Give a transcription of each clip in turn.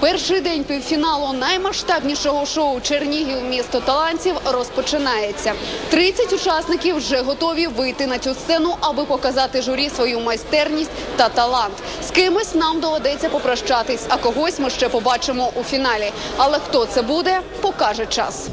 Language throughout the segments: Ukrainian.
Перший день півфіналу наймасштабнішого шоу Чернігів місто талантів розпочинається. 30 учасників вже готові вийти на цю сцену, аби показати журі свою майстерність та талант. З кимось нам доведеться попрощатись, а когось ми ще побачимо у фіналі. Але хто це буде, покаже час.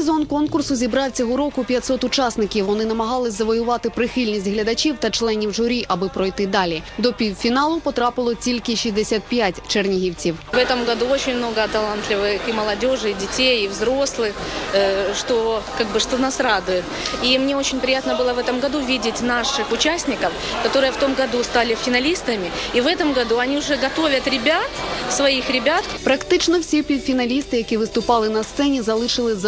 сезон конкурсу зібрав цього року 500 учасників. Вони намагались завоювати прихильність глядачів та членів журі, аби пройти далі. До півфіналу потрапило тільки 65 чернігівців. В этом году очень много талантливых и молодежи, и детей, и взрослых, э, что как бы что нас радует. И мне очень приятно было в этом году видеть наших участников, которые в том году стали финалистами, и в этом году они уже готовят ребят, своих ребят, Практично всі півфіналісти, які виступали на сцені, залишились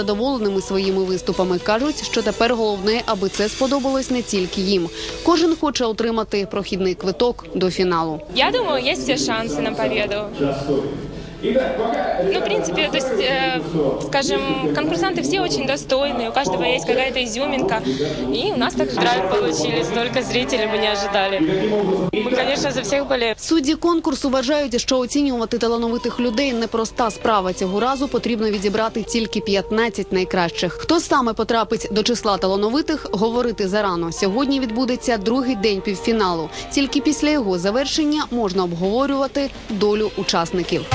задоволеними своїми виступами. кажуть, що тепер головне, аби це сподобалось не тільки їм. Кожен хоче отримати прохідний квиток до фіналу. Я думаю, є все шанси на победу. Ну, в принципе, то есть, э, скажем, конкурсанты все очень достойные, у каждого есть какая-то изюминка. И у нас так драйв получились, столько зрителей мы не ожидали. Мы, конечно, за всех болеем. Судді конкурсу вважають, що оцінювати талановитих людей непроста справа. Цього разу потрібно відібрати тільки 15 найкращих. Хто саме потрапить до числа талановитих, говорити зарано. Сьогодні відбудеться другий день півфіналу. Тільки після його завершення можна обговорювати долю учасників.